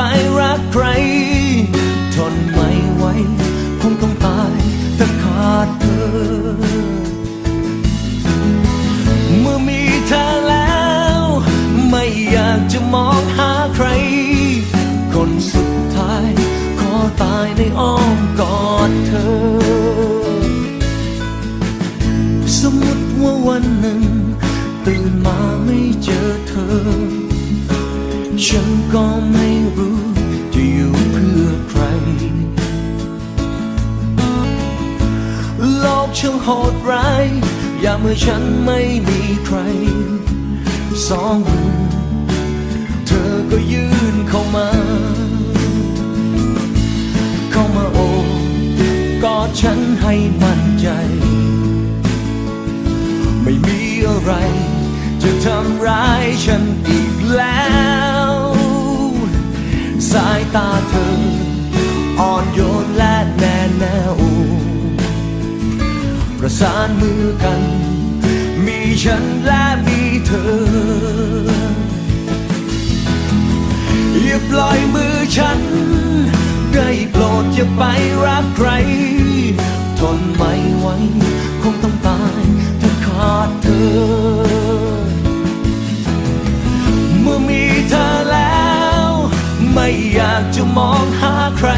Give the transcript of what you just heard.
ไปรักใคร ทนไม่ไหวคงต้องตายถ้าขาดเธอ เมื่อมีเธอแล้ว ไม่อยากจะมองหาใคร คนสุดท้าย ขอตายในอ้อมกอดเธอ สมมติว่าวันหนึ่ง ตื่นมาไม่เจอเธอ ฉันก็ไม่รู้จะอยู่เพื่อใคร โลกช่างโหดร้ายอย่าเมื่อฉันไม่มีใคร สองมือเธอก็ยื่นเข้ามา เข้ามาโอบกอดฉันให้มั่นใจ ไม่มีอะไรจะทำร้ายฉันาเธอ อ่อนโยนและแน่นแน่วประสานมือกัน มีฉันและมีเธอ อย่าปล่อยมือฉัน ได้โปรดอย่าไปรักใคร ทนไม่ไหวคงต้องตายถ้าขาดเธอากจะมองหาใคร